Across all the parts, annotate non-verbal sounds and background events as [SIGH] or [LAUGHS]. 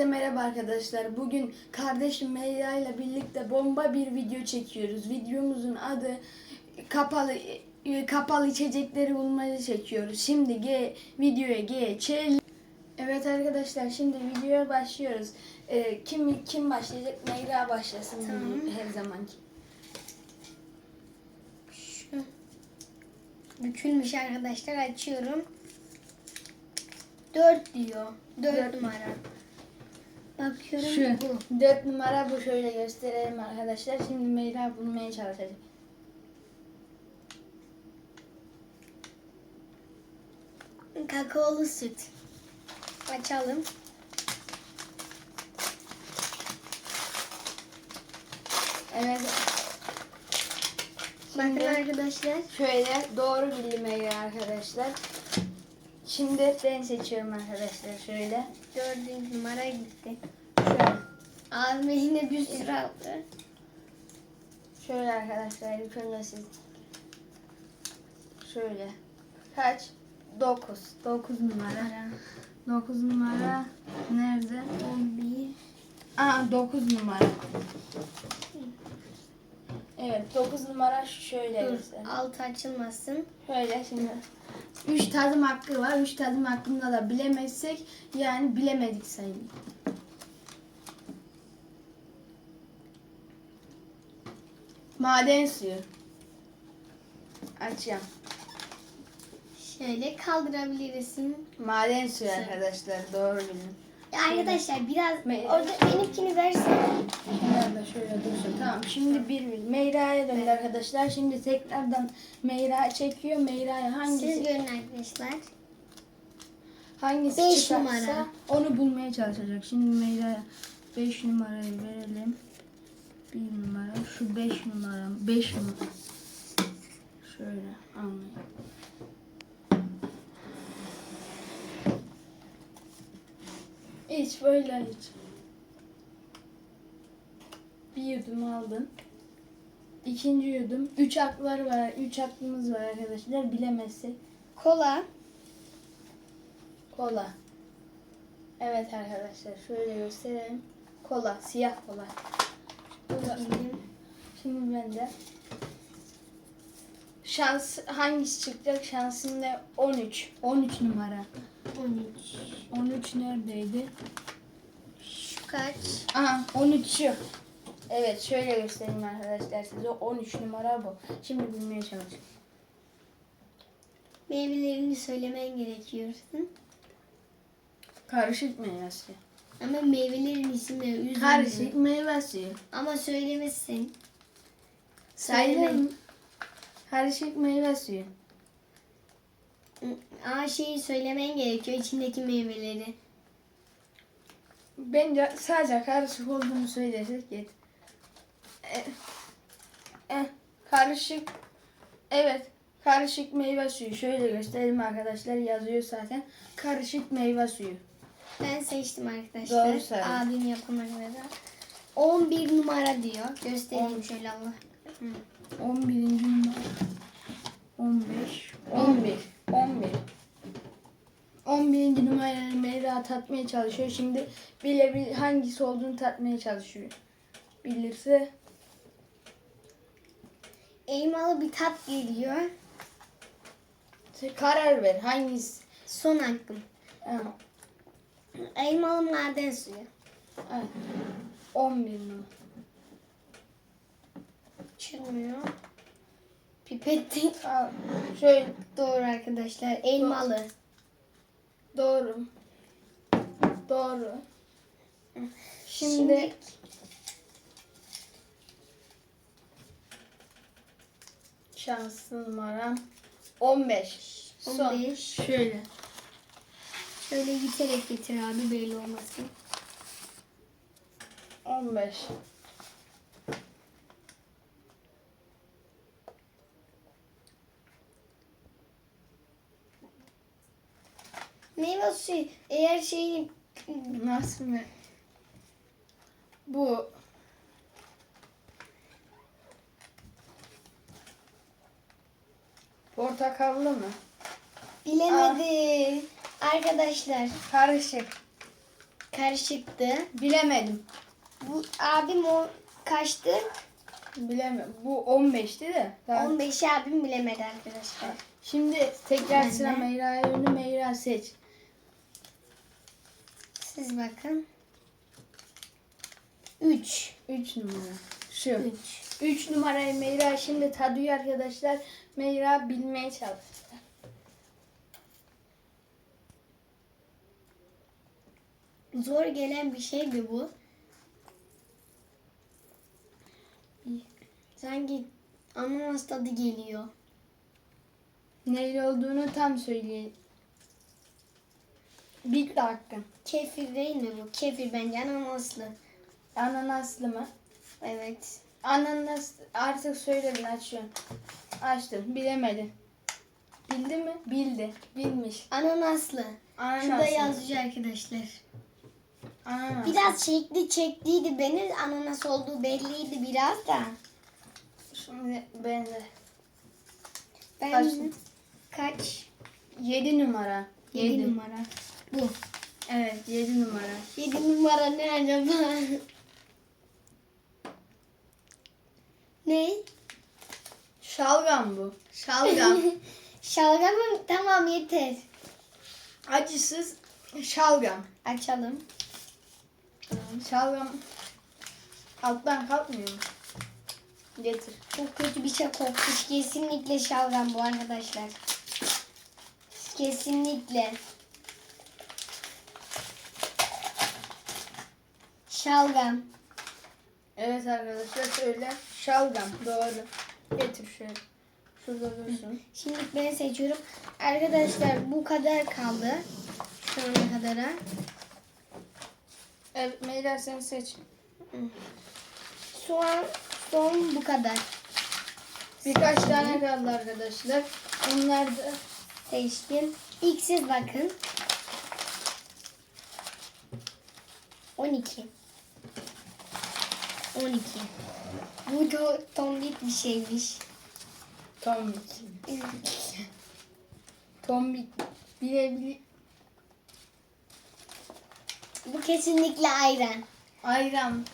Hepinize merhaba arkadaşlar. Bugün kardeşim Meyra ile birlikte bomba bir video çekiyoruz. Videomuzun adı kapalı e, kapalı içecekleri bulmaca çekiyoruz. Şimdi ge, videoya geçelim. Evet arkadaşlar şimdi videoya başlıyoruz. Ee, kim kim başlayacak? Meyra başlasın Tamam. her zamanki. Şu bükülmüş arkadaşlar açıyorum. 4 diyor. 4 Dört. numara. Bakıyorum Şu bu. 4 numara bu şöyle gösterelim arkadaşlar. Şimdi Meyra bulmaya çalışacak. Kakaolu süt. Açalım. Evet. Bakın Şimdi- arkadaşlar. Şöyle doğru bildim Meyra arkadaşlar. Şimdi ben seçiyorum arkadaşlar şöyle. 4. numara gitti. Şöyle. Abime yine bir sürü aldı. Şöyle arkadaşlar ilk önce siz. Şöyle. Kaç? 9. 9 numara. 9 numara nerede? 11. Aa 9 numara. Evet 9 numara şöyle Dur. göster. Altı açılmasın. Şöyle şimdi 3 tadım hakkı var. 3 tadım hakkında da bilemezsek yani bilemedik sayın. Maden suyu. Açacağım. Şöyle kaldırabilirsin. Maden suyu Su. arkadaşlar doğru bildim. Ya arkadaşlar biraz orada benimkini versene. Şunlar da şöyle dursun. Tamam şimdi bir. Meyra'ya döndü arkadaşlar. Şimdi tekrardan Meyra çekiyor. Meyra'ya hangisi Siz görün arkadaşlar. hangisi Beş çıkarsa numara. onu bulmaya çalışacak. Şimdi Meyra'ya 5 numarayı verelim. 1 numara. Şu 5 numara. 5 numara. Şöyle anlayın. İç böyle iç. Bir yudum aldın. İkinci yudum. Üç aklar var. Üç aklımız var arkadaşlar. Bilemezsek. Kola. Kola. Evet arkadaşlar şöyle gösterelim. Kola. Siyah kola. Benim. Şimdi ben de. Şans hangisi çıkacak? Şansım ne? 13. 13 numara. 13. 13 neredeydi? Şu kaç? Aha 13 şu. Evet şöyle göstereyim arkadaşlar size. 13 numara bu. Şimdi bilmeye çalışın. Meyvelerini söylemen gerekiyorsun. Karışık meyve suyu. Ama meyvelerin isimleri üzülme. Karışık meyve suyu. Ama söylemesin. Sayalım. Karışık meyve suyu. Aa şeyi söylemen gerekiyor içindeki meyveleri. Bence sadece karışık olduğunu söylesek yet. E, e, karışık. Evet. Karışık meyve suyu. Şöyle göstereyim arkadaşlar. Yazıyor zaten. Karışık meyve suyu. Ben seçtim arkadaşlar. Doğru söyledin. Abim göre de. 11 numara diyor. Göstereyim On- şöyle Allah. Hı. 11. numara. 15. 11. 11. 11. numarayı Meyra tatmaya çalışıyor. Şimdi bile bil hangisi olduğunu tatmaya çalışıyor. Bilirse Elmalı bir tat geliyor. karar ver. Hangisi? Son hakkım. Ha, Elmalı maden suyu. evet. 11 numara. Çıkmıyor. Pipet Al, Şöyle doğru arkadaşlar. Elmalı. doğru. Doğru. Şimdi, Şimdi şanslı numaram 15. Son. 15. Şöyle. Şöyle iterek getir abi belli olmasın. 15. Meyve suyu eğer şeyi Nasıl mı? Bu portakallı mı? bilemedi. Arkadaşlar Karışık. karışıktı. Bilemedim. Bu abim o kaçtı? Bilemedim. Bu 15'ti de. Tamam. 15 abim bilemedi arkadaşlar. Şimdi tekrar sıra. Meyra'ya önü Meyra seç. Siz bakın. 3. 3 numara. Şu. 3. 3 numarayı Meyra şimdi tadıyor arkadaşlar. Meyra bilmeye çalıştı. Zor gelen bir şey mi bu? Sanki ananas tadı geliyor. Neyle olduğunu tam söyleyin. Bitti hakkın. Kefir değil mi bu? Kefir bence ananaslı. Ananaslı mı? Evet. Ananas artık söyledin açıyorum. Açtım. Bilemedi. Bildi mi? Bildi. Bilmiş. Ananaslı. Ananaslı. Şurada yazıyor arkadaşlar. Ananas. Biraz çekti çektiydi beni. Ananas olduğu belliydi biraz da. Şimdi ben de. Ben Kaç- kaç? 7 numara. 7 Yedi. numara. Bu. Evet 7 numara. 7 numara ne acaba? ne? Şalgam bu. Şalgam. [LAUGHS] Şalgamım tamam yeter. Acısız şalgam. Açalım. Şalgam alttan kalkmıyor mu? Getir. Çok kötü bir şey koktu. Kesinlikle şalgam bu arkadaşlar. Kesinlikle. Şalgam. Evet arkadaşlar şöyle şalgam doğru. Getir şöyle. Şurada dursun. Şimdi ben seçiyorum. Arkadaşlar bu kadar kaldı. Şu ana kadara. Evet Meyra sen seç. Soğan son bu kadar. Birkaç tane kaldı arkadaşlar. Onlar da Seçtim. İlk siz bakın. 12. 12. Bu çok tombik bir şeymiş. tombik. Tombik. Bile bile. Bu kesinlikle ayran. Ayran.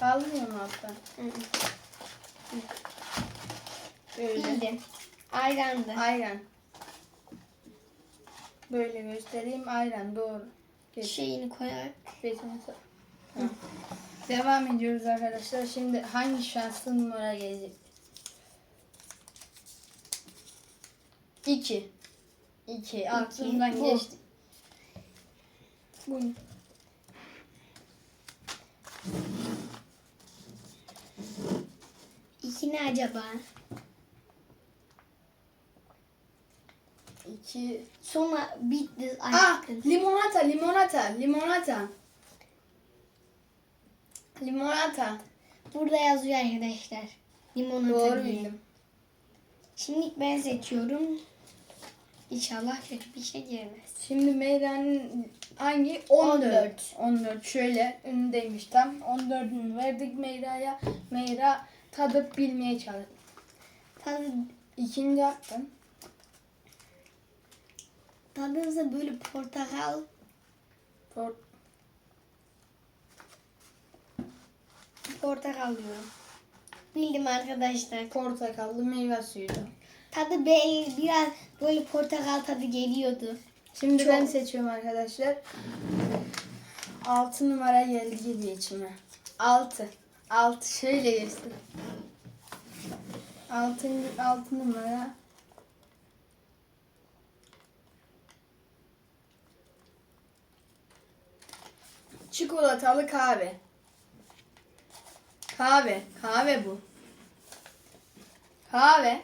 Kaldırıyor mu alttan? Böyle. Bildim. Ayrandı. Ayran. Böyle göstereyim. Ayran doğru. Geç. Şeyini koyarak. Tamam. Devam ediyoruz arkadaşlar. Şimdi hangi şanslı numara gelecek? 2. 2. Aklımdan Bu. geçti. Bu. İki ne acaba? 2. Sonra bitti Ah! Limonata, limonata, limonata. Limonata. Burada yazıyor arkadaşlar. Limonata Doğru diye. bildim. Şimdi ben seçiyorum. İnşallah kötü bir şey gelmez. Şimdi Meyra'nın hangi? 14. 14. Şöyle önündeymiş tam. 14'ünü verdik Meyra'ya. Meyra tadıp bilmeye çalıştı. Tadı, İkinci hakkın. tadınıza böyle portakal, Por- portakal diyorum. Bildim arkadaşlar. portakallı meyve suyuydu. Tadı belli, biraz böyle portakal tadı geliyordu. Şimdi Çok- ben seçiyorum arkadaşlar. 6 numara geldi geliyor içime. 6. 6 şöyle göster. 6. 6 numara. Çikolatalı kahve. Kahve. Kahve bu. Kahve.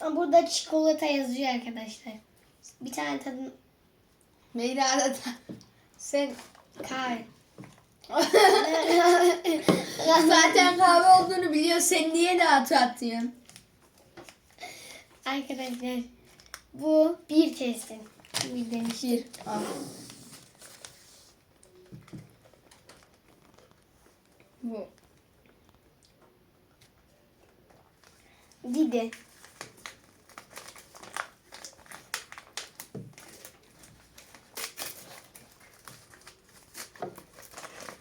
Burada çikolata yazıyor arkadaşlar. Bir tane tadın Meyra da sen kahve. [LAUGHS] zaten kahve olduğunu biliyor. Sen niye daha atıyorsun? Arkadaşlar bu bir testin. Bir demiştim. Bir. Al. Bu. Didi.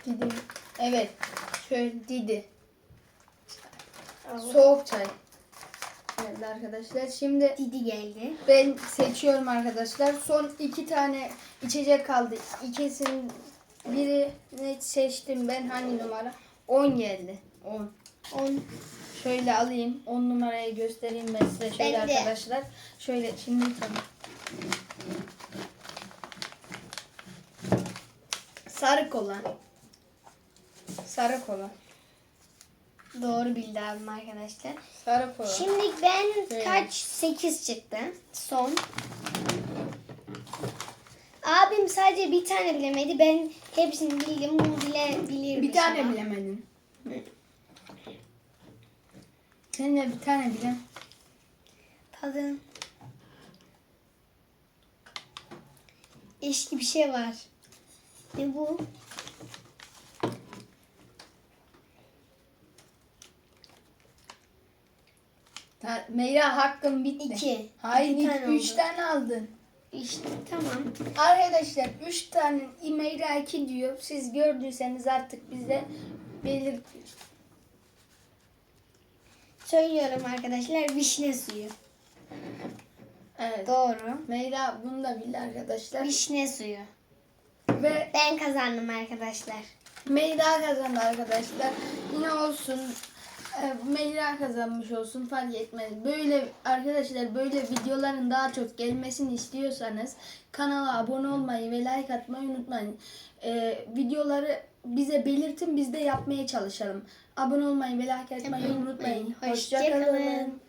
Didi. Evet. Şöyle Didi. Soğuk çay. Evet arkadaşlar şimdi Didi geldi. Ben seçiyorum arkadaşlar. Son iki tane içecek kaldı. İkisini birini seçtim ben hangi numara? 10 geldi. 10. 10. Şöyle alayım. 10 numarayı göstereyim ben size şöyle Ben arkadaşlar. Şöyle şimdi tabii. Sarı kola. Sarı kola. Doğru bildi abim arkadaşlar. Sarı kola. Şimdi ben Evet. kaç? 8 çıktı. Son. Abim sadece bir tane bilemedi. Ben hepsini bildim. Bunu bilebilir. bir tane bilemedin. Sen de bir tane bilen. Tadı. Eşki bir şey var. Ne bu? Ta- Meyra hakkın bitti. İki. Hayır İki tane üç oldu. tane aldın. İşte tamam. Arkadaşlar 3 tane Meyra 2 diyor. Siz gördüyseniz artık bize belir. Söylüyorum arkadaşlar vişne suyu. Evet. Doğru. Meyra bunu da bildi arkadaşlar. Vişne suyu. Ve Ben kazandım arkadaşlar. Meyra kazandı arkadaşlar. Yine olsun. Meyra kazanmış olsun fark etmez. Böyle arkadaşlar böyle videoların daha çok gelmesini istiyorsanız kanala abone olmayı ve like atmayı unutmayın. E, videoları bize belirtin biz de yapmaya çalışalım. Abone olmayı ve like atmayı unutmayın. Hoşçakalın. Hoşçakalın.